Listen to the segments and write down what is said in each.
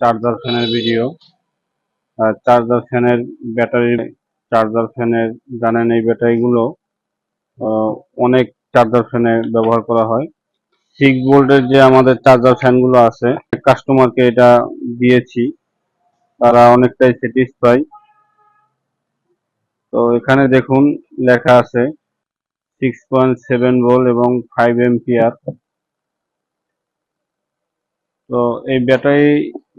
Charger ফ্যানের video. Charger ফ্যানের battery, charger ফ্যানের জানেন এই ব্যাটারিগুলো অনেক চার্জার ফ্যানে ব্যবহার করা হয়। সিক্স ভোল্টের যে আমাদের চার্জার ফ্যানগুলো আছে কাস্টমারকে এটা দিয়েছি। তারা অনেকটাই স্যাটিসফাই তো এখানে দেখুন, লেখা আছে সিক্স পয়েন্ট সেভেন ভোল্ট এবং ফাইভ এম্পিয়ার তো এই ব্যাটারি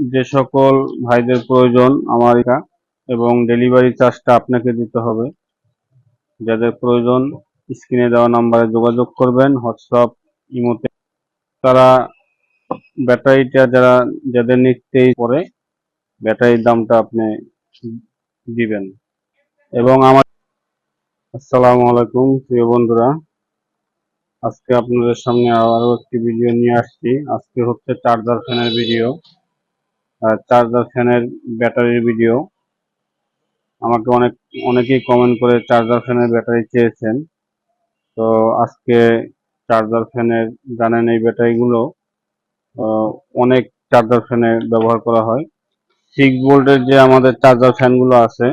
যে সকল ভাইদের প্রয়োজন, আমার এবং ডেলিভারি চার্জটা আপনাকে দিতে হবে। যাদের প্রয়োজন স্ক্রিনে দেওয়া নাম্বারে যোগাযোগ করবেন হোয়াটসঅ্যাপ ইমোতে। তারা ব্যাটারিটা যারা, যাদের নিতেই পরে, ব্যাটারির দামটা আপনি দিবেন। এবং আমার, আসসালামু আলাইকুম, প্রিয় বন্ধুরা। আজকে আপনাদের সামনে আরও একটি ভিডিও নিয়ে আসছি। আজকে হচ্ছে চার্জার ফ্যানের ভিডিও চার্জার ফ্যানের ব্যাটারির ভিডিও আমাকে অনেক, অনেকেই কমেন্ট করে চার্জার ফ্যানের ব্যাটারি চেয়েছেন। তো আজকে চার্জার ফ্যানের জানেন এই ব্যাটারিগুলো অনেক চার্জার ফ্যানে ব্যবহার করা হয়। সিক্স ভোল্টের যে আমাদের চার্জার ফ্যানগুলো আছে,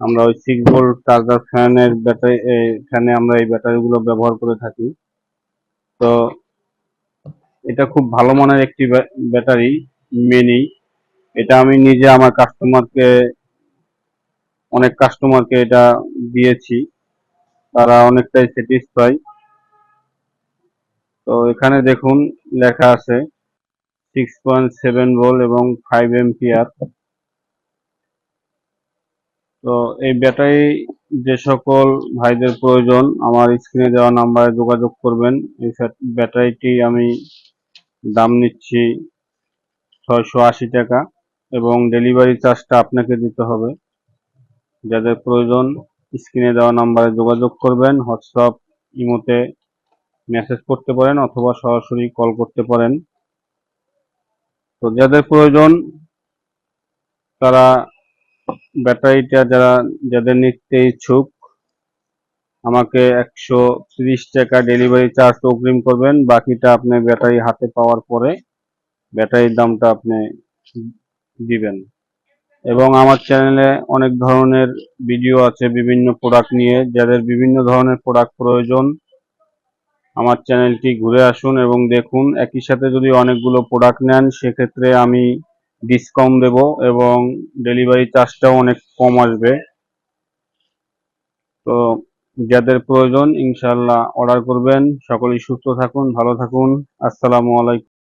আমরা ওই সিক্স ভোল্ট চার্জার ফ্যানের ব্যাটারি ফ্যানে আমরা এই ব্যাটারিগুলো ব্যবহার করে থাকি। তো এটা খুব ভালো মানের একটি ব্যা- ব্যাটারি মিনি এটা আমি নিজে আমার কাস্টমারকে অনেক কাস্টমারকে এটা দিয়েছি। তারা অনেকটাই স্যাটিসফাই তো এখানে দেখুন, লেখা আছে সিক্স পয়েন্ট সেভেন ভোল্ট এবং ফাইভ এম্পিয়ার তো এই ব্যাটারি যে সকল ভাইদের প্রয়োজন, আমার স্ক্রিনে দেওয়া নাম্বারে যোগাযোগ করবেন। এই ব্যাটারিটি আমি দাম নিচ্ছি ছয়শো আশি টাকা। এবং ডেলিভারি চার্জটা আপনাকে দিতে হবে। যাদের প্রয়োজন স্ক্রিনে দেওয়া নাম্বারে যোগাযোগ করবেন হোয়াটসঅ্যাপ ইমোতে মেসেজ করতে পারেন অথবা সরাসরি কল করতে পারেন। তো যাদের প্রয়োজন, তারা ব্যাটারিটা যারা, যাদের নিতে ইচ্ছুক, আমাকে একশো তিরিশ টাকা ডেলিভারি চার্জ অগ্রিম করবেন, বাকিটা আপনি ব্যাটারি হাতে পাওয়ার পরে ব্যাটারির দামটা আপনি দিবেন। এবং আমার চ্যানেলে অনেক ধরনের ভিডিও আছে, বিভিন্ন প্রোডাক্ট নিয়ে। যাদের বিভিন্ন ধরনের প্রোডাক্ট প্রয়োজন, আমার চ্যানেলটি ঘুরে আসুন এবং দেখুন। একই সাথে যদি অনেকগুলো প্রোডাক্ট নেন, সেক্ষেত্রে আমি ডিসকাউন্ট দেব এবং ডেলিভারি চার্জটাও অনেক কম আসবে। তো যাদের প্রয়োজন ইনশাল্লাহ অর্ডার করবেন। সকলেই সুস্থ থাকুন, ভালো থাকুন। আসসালামু আলাইকুম।